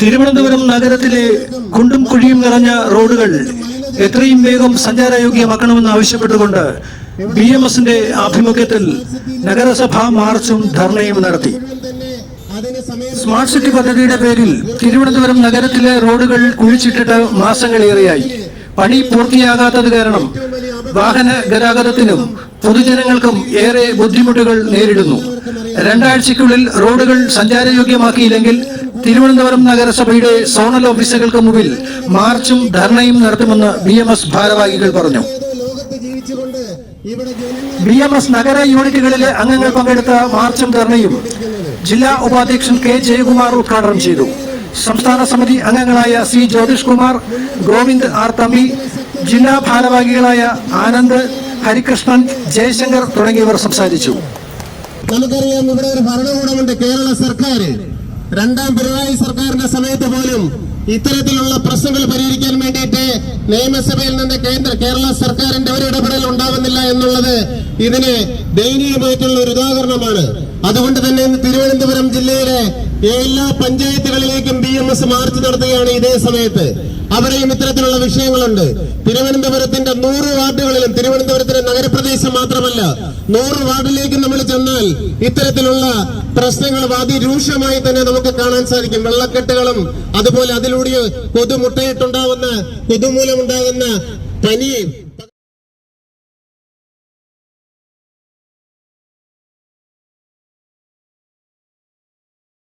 തിരുവനന്തപുരം നഗരത്തിലെ കുണ്ടും കുഴിയും നിറഞ്ഞ റോഡുകൾ എത്രയും വേഗം സഞ്ചാരയോഗ്യമാക്കണമെന്ന് ആവശ്യപ്പെട്ടുകൊണ്ട് ബി എം എസിന്റെ ആഭിമുഖ്യത്തിൽ നഗരസഭ മാർച്ചും ധർണയും നടത്തി. സ്മാർട്ട് സിറ്റി പദ്ധതിയുടെ പേരിൽ തിരുവനന്തപുരം നഗരത്തിലെ റോഡുകൾ കുഴിച്ചിട്ടിട്ട് മാസങ്ങളേറെയായി. പണി പൂർത്തിയാകാത്തത് കാരണം വാഹന ഗതാഗതത്തിനും പൊതുജനങ്ങൾക്കും ഏറെ ബുദ്ധിമുട്ടുകൾ നേരിടുന്നു. രണ്ടാഴ്ചയ്ക്കുള്ളിൽ റോഡുകൾ സഞ്ചാരയോഗ്യമാക്കിയില്ലെങ്കിൽ തിരുവനന്തപുരം നഗരസഭയുടെ സോണൽ ഓഫീസുകൾക്ക് മുമ്പിൽ മാർച്ചും ധർണയും നടത്തുമെന്ന് ബി എം എസ് ഭാരവാഹികൾ പറഞ്ഞു. ബി എം എസ് നഗര യൂണിറ്റുകളിലെ അംഗങ്ങൾ പങ്കെടുത്ത മാർച്ചും ധർണയും ജില്ലാ ഉപാധ്യക്ഷൻ കെ ജയകുമാർ ഉദ്ഘാടനം ചെയ്തു. സംസ്ഥാന സമിതി അംഗങ്ങളായ സി ജ്യോതിഷ് കുമാർ ഗോവിന്ദ് ആർ തമ്പി ജില്ലാ ഭാരവാഹികളായ ആനന്ദ് ഹരികൃഷ്ണൻ ജയശങ്കർ തുടങ്ങിയവർ സംസാരിച്ചു. നമുക്കറിയാം ഇവിടെ ഒരു ഭരണകൂടമുണ്ട് കേരള സർക്കാർ രണ്ടാം പിണറായി സർക്കാരിന്റെ സമയത്ത് പോലും ഇത്തരത്തിലുള്ള പ്രശ്നങ്ങൾ പരിഹരിക്കാൻ വേണ്ടിയിട്ട് നിയമസഭയിൽ നിന്ന് കേന്ദ്ര കേരള സർക്കാരിന്റെ ഒരു ഇടപെടൽ ഉണ്ടാകുന്നില്ല എന്നുള്ളത് ഇതിന് ദയനീയമായിട്ടുള്ള ഒരു ഉദാഹരണമാണ്. അതുകൊണ്ട് തന്നെ തിരുവനന്തപുരം ജില്ലയിലെ എല്ലാ പഞ്ചായത്തുകളിലേക്കും ബി എം എസ് മാർച്ച് നടത്തുകയാണ് ഇതേ സമയത്ത്. അവിടെയും ഇത്തരത്തിലുള്ള വിഷയങ്ങളുണ്ട്. തിരുവനന്തപുരത്തിന്റെ നൂറ് വാർഡുകളിലും തിരുവനന്തപുരത്തിന്റെ നഗരപ്രദേശം മാത്രമല്ല നൂറ് വാർഡിലേക്ക് നമ്മൾ ചെന്നാൽ ഇത്തരത്തിലുള്ള പ്രശ്നങ്ങൾ അതിരൂക്ഷമായി തന്നെ നമുക്ക് കാണാൻ സാധിക്കും. വെള്ളക്കെട്ടുകളും അതുപോലെ അതിലൂടെ കൊതുമുട്ടയിട്ടുണ്ടാവുന്ന കൊതുമൂലമുണ്ടാകുന്ന പനി